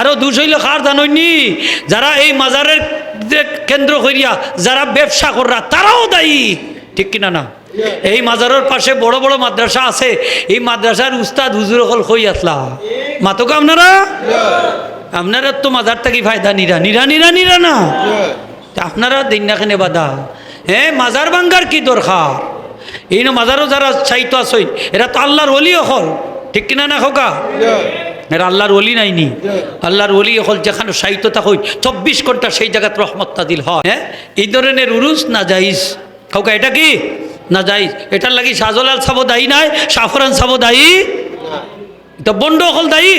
আরও দুষ হইল কার জাননি যারা এই মাজারের কেন্দ্র করিয়া যারা ব্যবসা কররা, তারাও দায়ী। ঠিক কিনা না? এই মাজারের পাশে বড় বড় মাদ্রাসা আছে। এই মাদ্রাসার উস্তাদ হুজুর হল কই আসলা? মাতক আপনারা? আপনারা তো মাজার থেকে ফায়দা নিরা নিরা নিরা নিরা না? আপনারা দিন না কেনে বাধা। হ্যাঁ মাজার ভাঙ্গার কি দরকার? এই মাজারও যারা চাইতো আসই এরা তো আল্লাহর অলি হল। ঠিক কিনা না, খোকা? এরা আল্লাহর অলি নাইনি আল্লাহর অলি হল যেখানে সাহিত্য থাকুই চব্বিশ ঘণ্টা সেই জায়গাত রহমত তাদিল হয়। হ্যাঁ? এই ধরনের উরুস না যাইস খোকা এটা কি? না যাইস এটার লাগি শাহজালাল সাবো দায়ী নাই সাফরান সাবো দায়ী? এটা বন্ড হল দায়ী।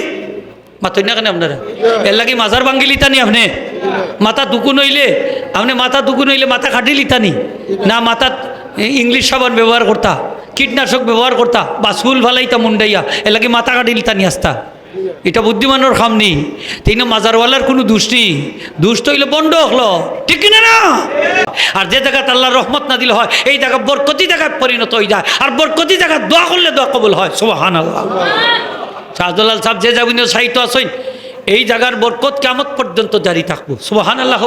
মাথই না কেন আপনারা? এর লাগি মাজার ভাঙ্গি লিতানি আপনি? মাথা দুকু নইলে আপনি মাথা দুকু নইলে মাথা খাটি লিতানি না? মাথা ইংলিশ সাবান ব্যবহার করতা, কীটনাশক ব্যবহার করতা বা চুল ফালাইতা মুন্ডাইয়া। লাগি মাথা কাটি লিতানি আসতা এটা বুদ্ধিমানের খাম নেই। তিন মাজারওয়ালার কোনো দুষ নেই। দুষ্ট হইলে বন্ড হলো ঠিক কিনা না? আর যে জায়গাত আল্লাহ রহমত না দিলে হয়, এই জায়গা বরকতি জায়গায় পরিণত হয়ে যায়। আর বরকতি জায়গা দোয়া করলে দোয়া কবুল হয়। সোহান আল্লাহ সাহেব, যে যাবিন সাহিত্য আসেন এই জায়গার বরকত কেমন পর্যন্ত জারি থাকব। সুবাহান আল্লাহ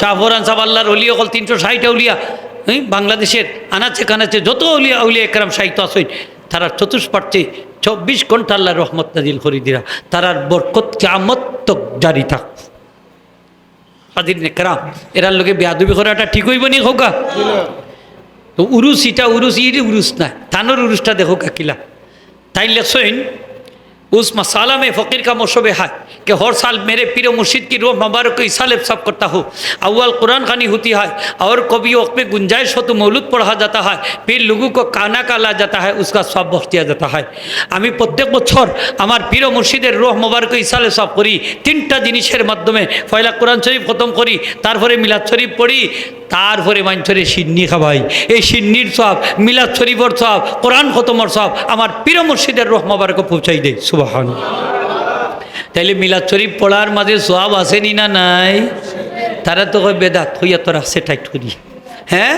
শাহফরান সাহেব, আল্লাহর অলি অকল তিনশো ষাট উলিয়া বাংলাদেশের আনাচে কানাচে যত উলিয়া উলিয়া একরাম সাহিত্য আসেন তারা চতুষ্পাঠে চব্বিশ ঘণ্টা আল্লাহ রহমত নাজিল করি দিরা। তারার বরকত কেমত তক জারি থাক। হাজির এরার লোকে বেয়াদুবি করাটা ঠিক হইব নি হোকা তো উরুস ইটা উরুস, ইরি উরুস না থানোর উরুসটা দেখো কাকিলা। তাইলে লেসইন उस मसाला में फ़कीर का मशबे है कि हर साल मेरे पीर मुर्शिद की रूह मुबारक को इसाले सब करता हो अव्वल कुरान खानी होती है और कभी वक्त में गुंजाइश हो तो मौलूद पढ़ा जाता है फिर लोगों को काना काला जाता है उसका सब बख्श दिया जाता है আমি প্রত্যেক বছর আমার প্রিয় মুর্শিদের রোহ মোবারক ইসালে সব করি তিনটা জিনিসের মাধ্যমে পয়লা কোরআন শরীফ খতম করি তারপরে মিলাদ শরীফ পড়ি তারপরে মাঞ্চরে সিন্নি খাবাই এই সিন্নির সব মিলাদ শরীফর সব কোরআন খতমর সব আমার প্রিয় মুর্শিদের রোহ মোবারক পৌঁছাই দেয় সুবাহান। তাইলে মিলাদ শরীফ পড়ার মাঝে সব আসেনি না নাই? তারা তো কয়, বেদাত, হইয়া তোর আসে টাইট করি। হ্যাঁ?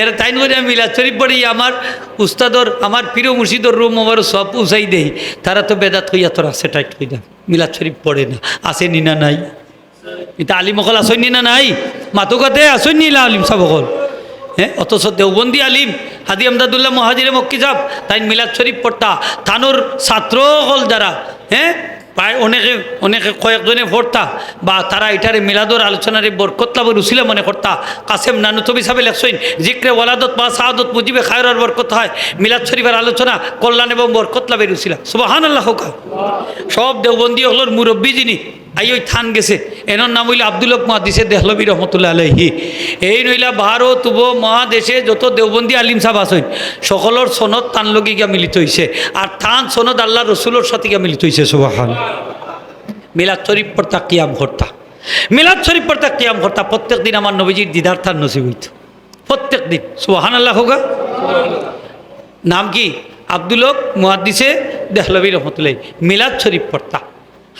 এর তাই করে আমি মিলাদ শরীফ পড়ি, আমার উস্তাদর, আমার প্রিয় মুর্শিদর রুম আমার সব পৌঁছাই দেই। তারা তো বেদাত হইয়া তোর আসে টাইট করি না। মিলাদ শরীফ পড়ে না। আসেনি না নাই? এটা আলিম অকল আসেনি না নাই? মাতুকাতে আসেনি না আলিম সব অকল? হ্যাঁ অথচ দেওবন্দি আলিম, হাদি আমদাদুল্লাহ মহাজিরে মক্কি সাহ তাই মিলাদ শরীফ পড়তা। থানুর ছাত্র হল যারা হ্যাঁ প্রায় অনেকে অনেকে কয়েকজনে পড়তা। বা তারা এটারে মিলাদর আলোচনারে বরকত লাভের উসিলা মনে করতা। কাসেম নানুতবি সাহেব লেখসইন জিক্রে ওয়ালাদত বা সাহাদত মুজিবে খায়রার বরকত হয়। মিলাদ শরীফের আলোচনা কল্যাণ এবং বরকত লাভের উসিলা। সুবাহান আল্লাহ সব দেওবন্দি হলোর মুরব্বী যিনি আই ওই থান গেছে। এনার নাম হইলে আব্দুল হক মহাদিসে দেহলবী রহমতুল্লাহ আলহি এই নইলা ভারত উব মহাদেশে যত দেওবন্দি আলিম সাহেব আসেন সকলের সনদ তান লগি গিয়া মিলিত হয়েছে আর থান সনদ আল্লাহ রসুলোর সাথে গিয়া মিলিত হয়েছে সুবাহান। মিলাদ শরীফ পড়তা কিয়াম করতা মিলাদ শরীফ পড়তা কিয়াম করতা প্রত্যেক দিন আমার নবীজির দিদার থান নসিব হইত। প্রত্যেক দিন। সুবাহান আল্লাহ হোগা। নাম কি? আব্দুল হক মুহাদ্দিসে দেহলবী রহমতুল্লাহ মিলাদ শরীফ পড়তা।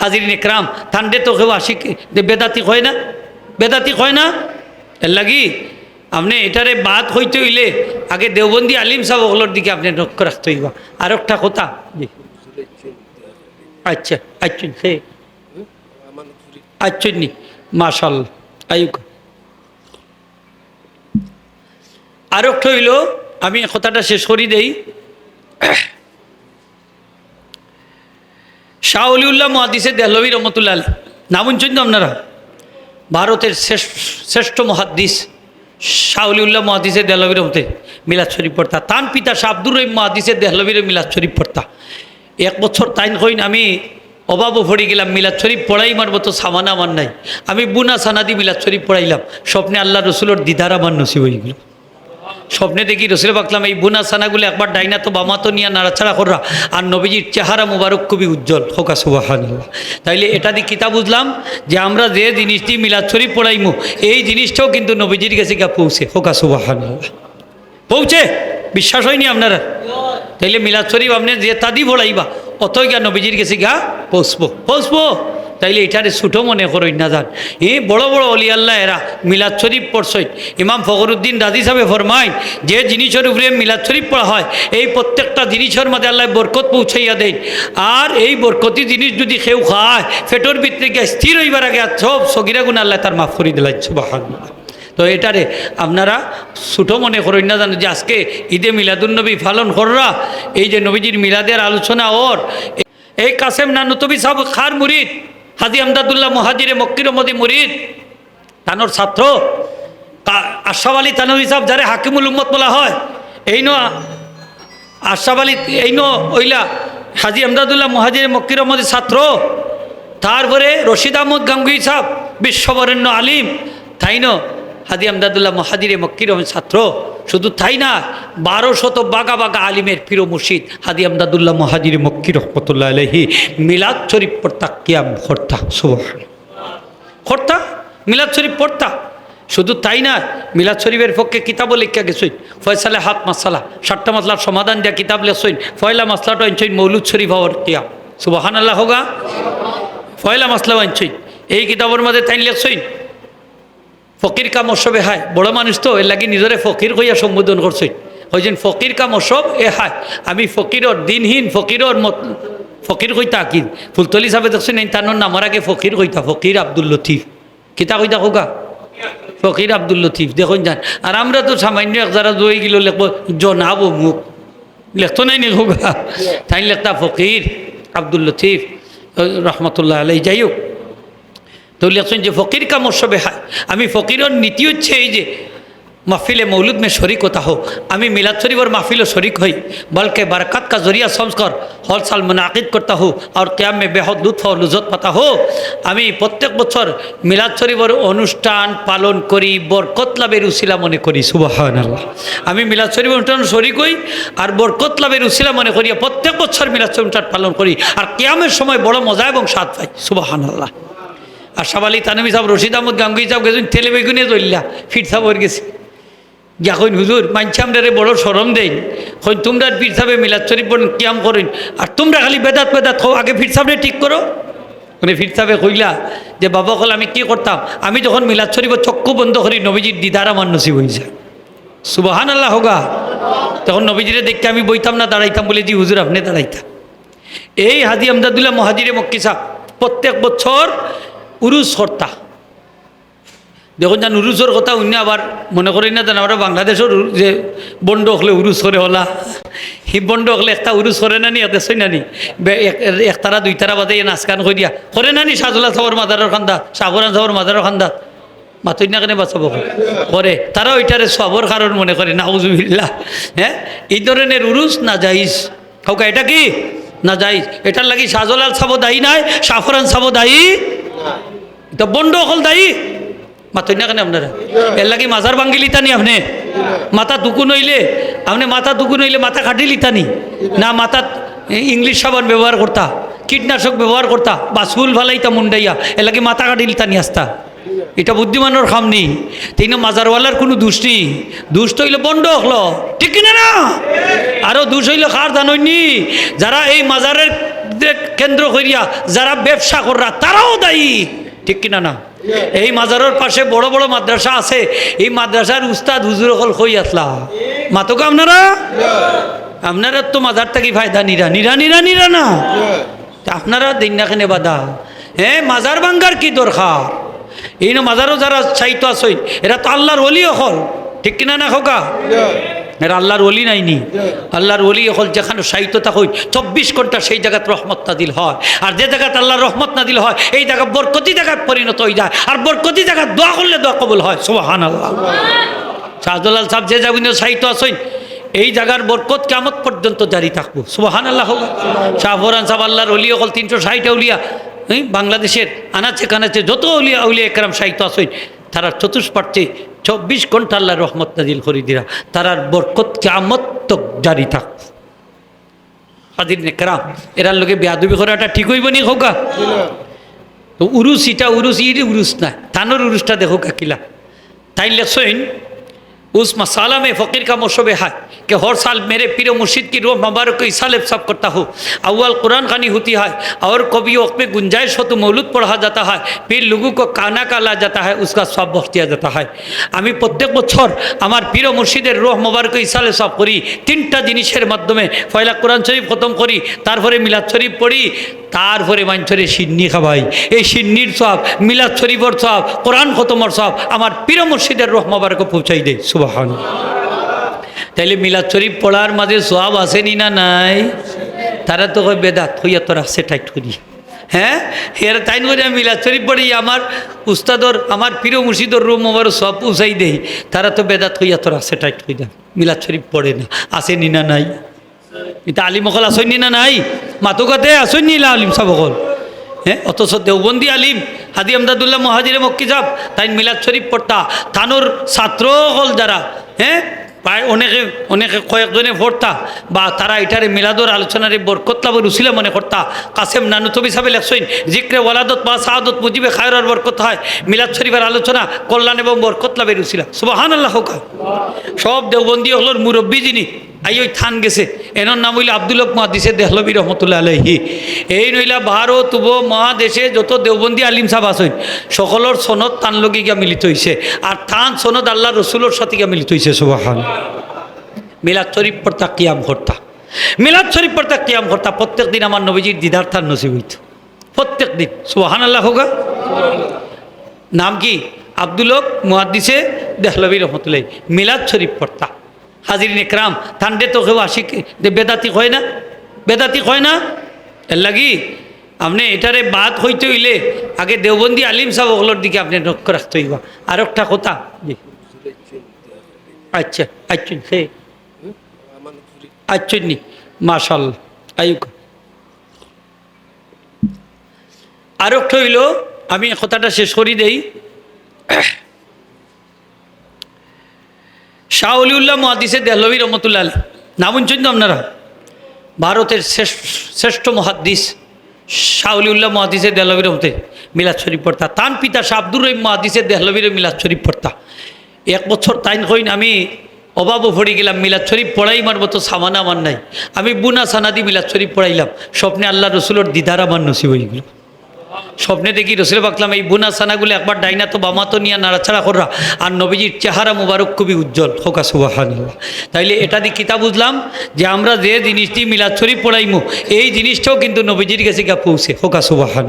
হাজিরিন একরাম ঠান্ডে তো কেউ আসি বেদাতি হয় না? বেদাতি হয় না? এর লাগি আপনি এটারে বাদ হইতে হইলে আগে দেওবন্দি আলিম সাহেব ওগুলোর দিকে আপনি লক্ষ্য রাখতে হইবা। আর একটা কথা আচ্ছা আচ্ছা সে আচ্ছা নি মাশাল, আয়ুক। আর একটা হইল, আমি কথাটা শেষ করি দেই। শাহ অলিউল্লাহ মহাদিসে দেহলবী রহমতুল্লাহ আলী নাম শুনছেন আপনারা? ভারতের শ্রেষ্ঠ মহাদিস শাহ অলিউল্লাহ মহাদিসে দেহলবী রহমতে মিলাদ শরীফ পড়তা। তান পিতা শাহ আব্দুর রহিম মহাদিসে দেহলবীর মিলাদ শরীফ পড়তা। এক বছর তাইন কইন আমি অভাবও পড়ে গেলাম, মিলাদ শরীফ পড়াই মার মতো সামানা আমার নাই। আমি বুনা সানাদি মিলাদ শরীফ পড়াইলাম। স্বপ্নে আল্লাহ রসুলোর দিদার আমার নসিব হয়ে স্বপ্নে দেখি রসুল বাকলাম এই বুনা সানাগুলো একবার ডাইনা তো বামা তো নিয়ে নাড়াছাড়া কররা। আর নবীজির চেহারা মুবারক খুবই উজ্জ্বল। হোকা সুবাহান তাইলে এটা দিয়ে কিতা বুঝলাম যে আমরা যে জিনিসটি মিলাদ শরীফ পড়াইমু, এই জিনিসটাও কিন্তু নবীজির কাছে গা পৌঁছে। হোকা সুবাহান পৌঁছে? বিশ্বাস হয়নি আপনারা? তাইলে মিলাদ শরীফ আপনি যে তাদি পড়াইবা অতই গা নবীজির কাছে গা পৌঁছবো। পৌঁছবো? তাইলে এটারে ছুটো মনে করই না যান এই বড় বড় অলি আল্লাহ এরা মিলাদ শরীফ পড়ছই। ইমাম ফখরুদ্দিন রাজি সাহেব ফরমাইন, যে জিনিসের উপরে মিলাদ শরীফ পড়া হয়, এই প্রত্যেকটা জিনিসের মধ্যে আল্লাহ বরকত পৌঁছাইয়া দেন। আর এই বরকতি জিনিস যদি কেউ খায়, ফেটোর ভিতরে গিয়ে স্থির হইবার আগে সব সগিরা গুণ আল্লাহ তার মাফ করে দিলাই তো এটারে আপনারা ছোটো মনে করেন না জানো যে আজকে ঈদে মিলাদুলনবী পালন কররা, এই যে নবীজির মিলাদের আলোচনা ওর। এই কাসেম নানুতবি সাহেব খার মুরিদ হাজি আমদাদুল্লাহ মহাজিরে মক্কির মদি মুরিদ, তানোর ছাত্র আশাফ আলী তানোর হিসাব যারে হাকিমুল উম্মত বলা হয়, এই ন আশাফ আলী, এই ন ওইলা হাজি আমদাদুল্লাহ মহাজির মক্কির মদি ছাত্র, তারপরে রশিদ আহমদ গাঙ্গুই সাহ বিশ্ববরেণ্য আলিম, তাই ন হাজি আমদাদুল্লাহ মহাজিরে মক্কির ছাত্র। শুধু তাই না, বারো শত বাগা বাগা আলিমের প্রিয় মুর্শিদ হাদি আমদাদুল্লাহ মহাজিরে মক্কি রহমতুল্লাহ আলহি মিলাদ শরীফ পড়তা, কিয়াম হর্তা হর্তা মিলাদ শরীফ পড়তা। শুধু তাই না, মিলাদ শরীফের পক্ষে কিতাবও লিখা গেছই ফয়সালে হাত মাসালা, সাতটা মাসলার সমাধান দিয়া কিতাব লেখছইন ফয়লা মাসলাটা আনছইন মৌলুদ শরীফ হওয়ার কিয়াম। সুবাহান আল্লাহ হোগা? ফয়লা মাসলাও আনছইন এই কিতাবের মধ্যে তাই লেখছইন ফকির কাম অসবে হায়। বড় মানুষ তো, এর লাগি নিজরে ফকির কইয়া সম্বোধন করছই হয়েছেন ফকির কাম অসব এ হায়, আমি ফকিরর দিনহীন, ফকিরর মত, ফকির কইতা কি ফুলতলি সাহেব দেখছেন এই তানোর নামার আগে ফকির কইতা, ফকির আব্দুল লতিফ। কিতা কইতা হোগা ফকির আব্দুল লতিফ, দেখুন যান। আর আমরা তো সামান্য এক যারা দই গেল লেখবো, জনাবো মুখ। লেখতো নাই নি হোগা তাই লেখতা ফকির আব্দুল লতিফ রহমতুল্লাহ আলাই যাই হোক তো লিখছেন যে ফকির কা মোসবে হয় আমি ফকিরের নীতি হচ্ছে এই যে মাহফিলে মৌলুদ মে শরিক ও হো, আমি মিলাদ শরীফর মাহফিল শরিক হই, বলকে বারকাত কা জরিয়া সংস্কর হল সাল মুনাকিদ করতে হো আর ক্যাম মে বেহদ দুধ ও লুজত পাতা হো। আমি প্রত্যেক বছর মিলাদ শরীফর অনুষ্ঠান পালন করি, বরকত লাভের উশিলা মনে করি সুবাহান আল্লাহ আমি মিলাদ শরীফ অনুষ্ঠান শরিক হই আর বরকত লাভের উশিলা মনে করি প্রত্যেক বছর মিলাদ শরীফ অনুষ্ঠান পালন করি, আর ক্যামের সময় বড় মজা এবং স্বাদ পাই সুবাহান আল্লাহ আর সাবালি তানবী সাহেব, রশিদ আহমদ গাঙ্গুই সাহেব গেছেন, তেলে বেগুনে ধরলা ফির সাহেব হয়ে গেছে। যখন হুজুর আমরা বড় সরম দেই। হই তোমরা পীর সাহেবে মিলাদ শরীফ বোন কিয়াম করেন। আর তোমরা খালি বেদাত বেদাত হো আগে ফির সাহেবরে ঠিক করো। মানে ফির সাহেবে কইলা যে, বাবা কল, আমি কি করতাম? আমি যখন মিলাদ শরীফ চক্ষু বন্ধ করি, নবীজির দিদার আমার নসিব হয়েছে সুবাহান আল্লাহ হোগা। তখন নবীজিরে দেখতে আমি বইতাম না, দাঁড়াইতাম বলে জি, হুজুর, আপনি দাঁড়াইতাম এই হাজি আমদাদুল্লাহ মহাজিরে মক্কি সাহ প্রত্যেক বছর উরুস কর্তা দেখুন যান উরুসের কথা অন্য আবার মনে করি না, জান আমরা বাংলাদেশের যে বন্ড হলে উরুস করে হলা। সেই বন্ড হলে একটা উরুস করে না নি এতে সই নানি এক- একতারা দুইতারা বাদে নাচ গান করিয়া করে না নি সাজুলা সাবর মাদারের খান্দা সাগরান সাবর মাদারের খান্দা? মাতুই না কেন বাঁচাবো করে তারা ওইটারে সবর কারণ মনে করে নাউজুবিল্লা হ্যাঁ এই ধরনের উরুস না যাইস কাউকে এটা কি? না যাইস এটার লাগি সাজলাল সাবো দায়ী নাই সাফরান সাবো দায়ী তো বন্ড অকল দায়ী? মাথই না কেন আপনারা? এর লাগি মাথার ভাঙ্গি লিতানি আপনি। মাথা দুকু নইলে, আপনি মাথা দুকু নইলে মাথা খাটি লিতানি। না মাথা ইংলিশ সাবান ব্যবহার করতা, কীটনাশক ব্যবহার করতা বা চুল ফালাইতা মুন্ডাইয়া, এর লাগি মাথা কাটি লিতানি আসতা। এটা বুদ্ধিমানের খাম নেই তিন মাজারওয়ালার কোনো দোষ নেই দোষ তো হইলে বন্ধ হলো ঠিক কিনা না? আরও দোষ হইল কার জাননি যারা এই মাজারের কেন্দ্র করিয়া যারা ব্যবসা কররা, তারাও দায়ী। ঠিক কিনা না? এই মাজারের পাশে বড় বড় মাদ্রাসা আছে। এই মাদ্রাসার উস্তাদ হুজুর হল কই আসলা? মাতক আপনারা? আপনারা তো মাজার থেকে ফায়দা নিরা নিরা নিরা নিরা না? আপনারা দিন না কেনে বাধা। হ্যাঁ মাজার ভাঙ্গার কি দরকার? এই মাজারও যারা চাইতো আসই এরা তো আল্লাহর অলি হল ঠিক কিনা না খোকা? এরা আল্লাহর অলি নাইনি আল্লাহর অলি হল যেখানে সাহিত্য থাকুন চব্বিশ ঘণ্টা সেই জায়গাত রহমত নাদিল হয়। আর যে জায়গাত আল্লাহর রহমত নাদিল হয়, এই জায়গা বরকতি জায়গায় পরিণত হয়ে যায়। আর বরকতি জায়গা দোয়া করলে দোয়া কবুল হয়। সোহান আল্লাহ শাহদুলাল সাহেব যে যাবিন সাহিত্য আসইন এই জায়গার বরকত কেমত পর্যন্ত জারি থাকব। সোহান আল্লাহ শাহফরান সাহেব আল্লাহর অলি হল তিনশো ষাট উলিয়া বাংলাদেশের আনাচে কানাচে যত উলিয়া উলিয়া একরাম সাহিত্য আসইন তারা চতুষ্পাঠে চব্বিশ ঘণ্টা আল্লাহ রহমত নাজিল করি দিরা। তারার বরকত কেমত তক জারি থাক। হাজির নেকরাম এরার লোকে বেয়াদুবি করাটা ঠিক হইব নি হোকা উরুস ইটা উরুস, ইরি উরুস না। থানোর উরুসটা দেখো কাকিলা। তাইলে লেখছইন उस मसाला में फ़कीर का मशबे है कि हर साल मेरे पीर मुर्शिद की रूह मुबारक को इसाल सब करता हूँ अव्वल कुरान खानी होती है और कभी वक्त में गुंजाइश हो तो मौलूद पढ़ा जाता है फिर लोगों को काना काला जाता है उसका सब बख्श दिया जाता है আমি প্রত্যেক বছর আমার প্রিয় মুর্শিদের রোহ মোবারক ইসালে সব করি তিনটা জিনিসের মাধ্যমে পয়লা কোরআন শরীফ খতম করি তারপরে মিলাদ শরীফ পড়ি তারপরে মাঞ্চরে সিন্নি খাবাই এই সিন্নির সব মিলাদ শরীফর সব কোরআন খতমর সব আমার প্রিয় মুর্শিদের রোহ মোবারক পৌঁছাই দেয় সুবাহান। তাইলে মিলাদ শরীফ পড়ার মাঝে সব আসেনি না নাই? তারা তো কয়, বেদাত হইয়া তোর আসে টাইট করি। হ্যাঁ? এর তাই করে আমি মিলাদ শরীফ পড়ি, আমার উস্তাদর, আমার প্রিয় মুর্শিদর রুম আমার সব উসাই দেই। তারা তো বেদাত হইয়া তোর আসে টাইট হইয়া মিলাদ শরীফ পড়ে না। আসেনি না নাই? এটা আলিম অকল আসেনি না নাই? মাতুকাতে আসেনি না আলিম সব অকল? হ্যাঁ? অথচ দেওবন্দি আলিম হাদি আমদাদুল্লাহ মহাজিরে মক্কি সাহ তাই মিলাদ শরীফ পড়তা। থানোর ছাত্র হল যারা হ্যাঁ? প্রায় অনেকে অনেকে কয়েকজনে পড়তা। বা তারা এটারে মিলাদর আলোচনারে বরকত লাভের উসিলা মনে করতা। কাসেম নানুতবি সাহেব লেখসইন জিক্রে ওয়ালাদত বা সাহাদত মুজিবে খায়রার বরকত হয়। মিলাদ শরীফের আলোচনা কল্যাণ এবং বরকত লাভের উসিলা। সুবাহান আল্লাহ সব দেওবন্দি হলোর মুরব্বী যিনি আই ওই থান গেছে। এনার নাম হইলে আব্দুল হক মহাদিসে দেহলবী রহমতুল্লাহ আলহি এই নইলা ভারত উব মহাদেশে যত দেওবন্দি আলিম সাহ আসেন সকলের সনদ তান লগি গিয়া মিলিত হয়েছে আর থান সনদ আল্লাহ রসুলোর সাথে গিয়া মিলিত হয়েছে সুবাহান। মিলাদ শরীফ পড়তা কিয়াম করতা মিলাদ শরীফ পড়তা কিয়াম করতা প্রত্যেক দিন আমার নবীজির দিদার থান নসিব হইত। প্রত্যেক দিন। সুবাহান আল্লাহ হোগা। নাম কি? আব্দুল হক মুহাদ্দিসে দেহলবী রহমতুল্লাহ মিলাদ শরীফ পড়তা। হাজির ইকরাম ঠান্ডে তো কেউ আসি বেদাতি হয় না? বেদাতি হয় না? এর লাগি আপনি এটারে বাদ হইতে হইলে আগে দেওবন্দি আলিম সাহেব ওগুলোর দিকে আপনি লক্ষ্য রাখতে হইবা। আর একটা কথা আচ্ছা আচ্ছা সে আচ্ছা নি। মাশাল, আয়ুক। আর একটা হইল, আমি কথাটা শেষ করি দেই। শাহ অলিউল্লাহ মহাদিসে দেহলবী রহমতুল্লাহ আলী নাম শুনছেন আপনারা? ভারতের শ্রেষ্ঠ মহাদিস শাহ অলিউল্লাহ মহাদিসে দেহলবী রহমতে মিলাদ শরীফ পড়তা। তান পিতা শাহ আব্দুর রহিম মহাদিসে দেহলবীর মিলাদ শরীফ পড়তা। এক বছর তাইন কইন আমি অভাবও পড়ে গেলাম, মিলাদ শরীফ পড়াই মার মতো সামান আমার নাই। আমি বুনা সানাদি মিলাদ শরীফ পড়াইলাম। স্বপ্নে আল্লাহ রসুলোর দিদার আমার নসিব হয়ে স্বপ্নে দেখি রসুল বাকলাম এই বুনা সানাগুলো একবার ডাইনা তো বামা তো নিয়ে নাড়াছাড়া করা আর নবীজির চেহারা মুবারক খুবই উজ্জ্বল। হোকা সুবাহান তাইলে এটা দিয়ে কিতা বুঝলাম? যে আমরা যে জিনিসটি মিলাদ শরীফ পড়াইমু, এই জিনিসটাও কিন্তু নবীজির কাছে গা পৌঁছে। হোকা সুবাহান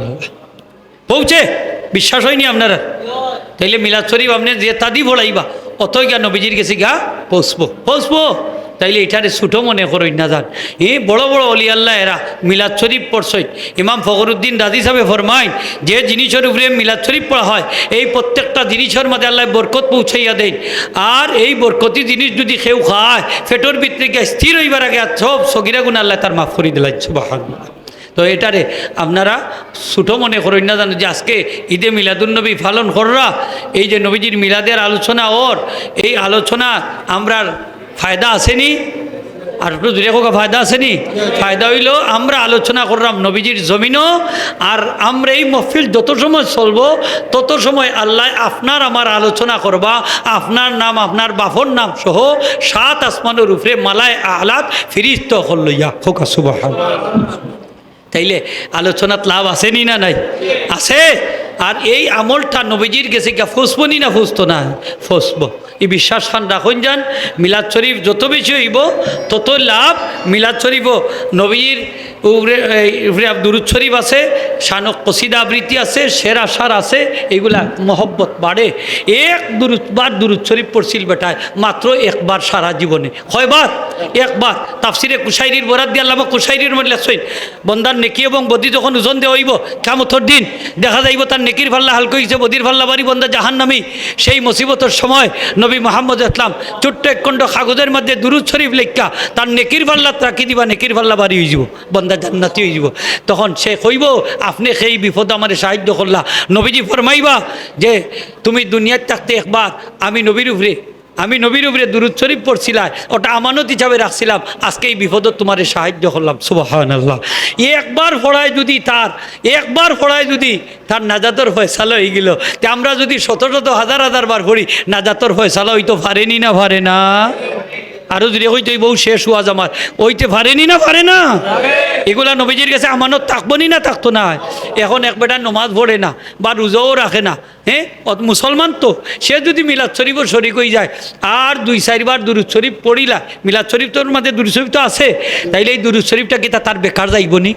পৌঁছে? বিশ্বাস হয়নি আপনারা? তাইলে মিলাদ শরীফ আপনি যে তাদি পড়াইবা, অতই গা নবীজির কাছে গা পৌঁছবো। পৌঁছবো? তাইলে এটারে ছুটো মনে করই না যান এই বড় বড় অলি আল্লাহ এরা মিলাদ শরীফ পড়ছই। ইমাম ফখরুদ্দিন রাজি সাহেব ফরমাইন, যে জিনিসের উপরে মিলাদ শরীফ পড়া হয়, এই প্রত্যেকটা জিনিসের মধ্যে আল্লাহ বরকত পৌঁছাইয়া দেন। আর এই বরকতি জিনিস যদি কেউ খায়, ফেটোর ভিতরে গিয়ে স্থির হইবার আগে সব সগিরা গুণ আল্লাহ তার মাফ করে দিলাই তো এটারে আপনারা ছোটো মনে করেন না জানো যে আজকে ঈদে মিলাদুলনবী পালন কররা। এই যে নবীজির মিলাদের আলোচনা ওর, এই আলোচনা আমরা ফায়দা আসেনি? আর একটু দূরে কোকা, ফায়দা আসেনি? ফায়দা হইল, আমরা আলোচনা করলাম নবীজির জমিনও, আর আমরা এই মহফিল যত সময় চলবো, তত সময় আল্লাহ আপনার আমার আলোচনা করবা, আপনার নাম, আপনার বাফর নাম সহ সাত আসমানের উপরে মালায় আলাদ ফিরিস্ত হল লইয়া খোকা সুবাহ তাইলে আলোচনাত লাভ আসেনি না নাই? আছে। আর এই আমলটা নবীজির গেছে গা ফুসবনি না, ফুসতো না? ফুসব। এই বিশ্বাস খান রাখুন যান, মিলাদ শরীফ যত বেশি হইব, তত লাভ মিলাদ শরীফ নবীর উপরে দুরুদ শরীফ আছে, শানক কসিদা আবৃত্তি আছে, সেরা সার আছে, এগুলা মহব্বত বাড়ে। এক দুরুদবার দুরুদ শরীফ পড়ছিল বেটায়, মাত্র একবার সারা জীবনে। কয়বার? একবার। তাফসিরে কুশাইরির বরাদ দিয়ে আল্লাহ কুশাইরির মধ্যে লেখছেন বন্দার নেকি এবং বদি যখন ওজন দেওয়া হইব কামতর দিন দেখা যাইব তার নেকির ভাল্লা হালকা হয়েছে বদির ফাল্লা বাড়ি বন্দা জাহান নামি সেই মুসিবতর সময় নবী মোহাম্মদ ইসলাম ছোট্ট এক খণ্ড কাগজের মধ্যে দুরুদ শরীফ লেখা, তার নেকির ফাল্লা রাখি দিবা, নেকির ভাল্লা বাড়ি হয়ে যাব, বন্দা জান্নাতি হয়ে যাব। তখন সে কইব, আপনি সেই বিপদ আমার সাহায্য করলা। নবীজি ফরমাইবা যে, তুমি দুনিয়ার থাকতে একবার, আমি নবীর উপরে আমি নবীর উপরে দুরুদ শরীফ পড়ছিলাম, ওটা আমানত হিসাবে রাখছিলাম আজকে এই বিপদত তোমার সাহায্য করলাম সুবাহান আল্লাহ একবার ফড়ায় যদি তার একবার ফড়ায় যদি তার নাজাতর ফয়সালা হয়ে গেল, তে আমরা যদি শত শত হাজার হাজার বার পড়ি, নাজাতর ফয়সালা হইতো পারেনি না, পারে না। আরও যদি হইতো বউ শেষ হওয়া আমার। ওইতে পারেনি না, পারে না। এগুলা নবীজির কাছে আমানত থাকব নি, থাকতো না। এখন এক বেটা নমাজ পড়ে না, বা রোজাও রাখে না হ্যাঁ মুসলমান তো। সে যদি মিলাদ শরীফও শরিক হয়ে যায়, আর দুই, চারবার দুরুদ শরীফ পড়িলা, মিলাদ শরীফ তোর মাঝে দুরুদ শরীফ তো আছে, তাইলে এই দুরুদ শরীফটা কি তার বেকার যাইব নি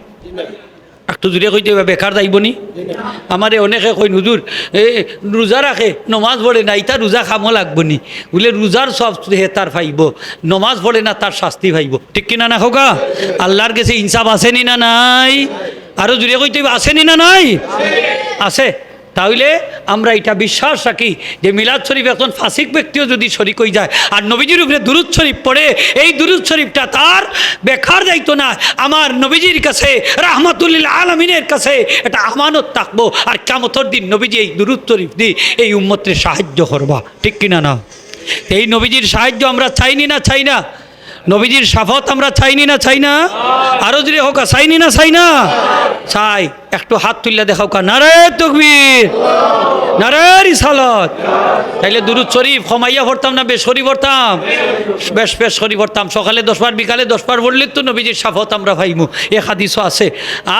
একটু জুড়ে কইতে বেকার যাইব নি? আমারে অনেকে কই নুজুর এ রোজা রাখে নমাজ পড়ে না ইতা রোজা খামো লাগব নি? বলে রোজার সব হে তার পাইব নমাজ পড়ে না তার শাস্তি পাইব ঠিক কিনা না খোকা? আল্লাহর কাছে ইনসাফ আছে নি না নাই? আরও জুড়ে কইতে আছে নি না নাই? আছে। তাহলে আমরা এটা বিশ্বাস রাখি যে মিলাদ শরীফ এখন ফাসিক ব্যক্তিও যদি শরিক হয়ে যায় আর নবীজির উপরে দুরুদ শরীফ পড়ে, এই দুরুদ শরীফটা তার বেকার যাইতো না। আমার নবীজির কাছে, রাহমাতুল্লিল আলমিনের কাছে এটা আমানত থাকব। আর কামতর দিন নবীজি এই দুরুদ শরীফ দিয়ে এই উম্মতের সাহায্য করবা। ঠিক কিনা না? এই নবীজির সাহায্য আমরা চাইনি না চাই না? নবীজির সাফত আমরা চাইনি না চাই না? আরও যদি হোক চাইনি না চাই না? চাই। একটু হাত তুললে দেখাও কা নারে তকবীর নারে রিসালত তাইলে দুরুদ শরীফ খমাইয়া ভরতাম না, বেশ শরীফ ভরতাম বেশ বেশ শরীফ ভরতাম সকালে দশবার বিকালে দশবার বললে তো নবীজির সাফত আমরা ভাইমু এ হাদিসও আছে।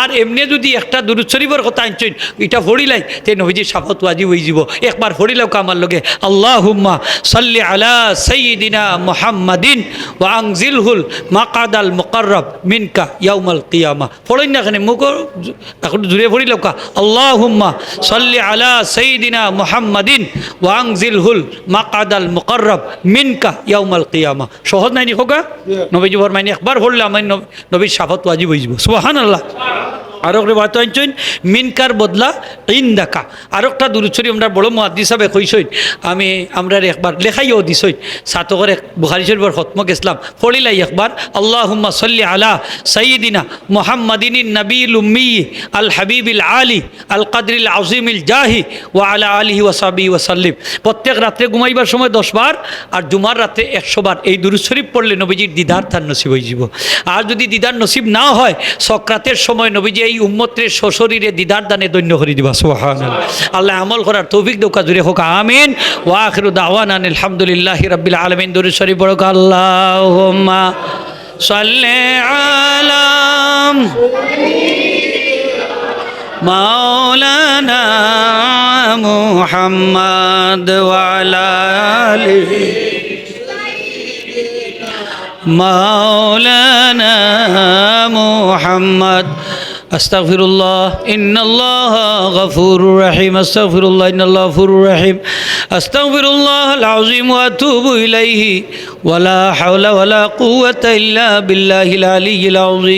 আর এমনি যদি একটা দুরুদ শরীফের কথা আনছেন, এটা ভরিলাই তে নবীজির সাফত ওয়াজি হয়ে যাব। একবার ভরিলাও কামার লগে আল্লাহ হুম্মা সাল্লি আলা সঈদিনা মোহাম্মদিন ওয়া আংজিলহুল মাকাদাল মুকাররব মিনকা ইয়াউমাল কিয়ামা। পড়েন না এখানে মুখ এখন জুড়ে ভরি লোকা। আল্লাহ হুম্মা সাল্লি আলা সঈদিনা মোহাম্মদিন ওয়াংজিল হুল মাকাদাল মুকরব মিনকা ইয়াউমাল কিয়ামা। সহজ নাই নি খোকা? নবীজি ফরমাইনি একবার ভরলে আমার নবী- নবীর সাফত ওয়াজিব হয়ে যাব। সুবহানাল্লাহ। আর একটা বাত আনছেন মিনকার বদলা ইন ইন্দাকা। আর একটা দূরছড়ি আমরা বড় মহাদি সাহেব কইসইন আমি, আমরা একবার লেখাইও দিছই সাতকর এক বুখারি শরীফর খতম গেছিলাম পড়িলাই একবার আল্লাহ সল্লি আলা সঈদিনা মোহাম্মদিন নবীল উম্মি আল হাবিবিল আলী আল কাদরিল আজিমিল জাহি ও আলা আলিহি ওয়াসাবি ওয়াসাল্লিম প্রত্যেক রাত্রে ঘুমাইবার সময় দশবার আর জুমার রাত্রে একশো বার। এই দুরুদ শরীফ পড়লে নবীজির দিদার তার নসিব হয়ে যাব। আর যদি দিদার নসিব না হয়, সক্রাতের সময় নবীজি এই এই উম্মত্রে শ্বশরীরে দিদার দানে দৈন্য হরি দিবা সোহান আল্লাহ আমল করার তৌফিক দৌকা জুড়ে হোক, আমিন। ওয়াখরু দাওয়ান আলহামদুলিল্লাহ হিরাবিল আলমিন। দুরু শরীফ বড় আল্লাহ সাল্লে আলাম মাওলানা মুহাম্মদ ওয়ালালি মাওলানা মুহাম্মদ أستغفر الله. إن الله غفور رحيم. أستغفر الله. إن الله غفور رحيم. أستغفر الله العظيم وأتوب إليه. ولا حول ولا قوة إلا بالله العلي العظيم.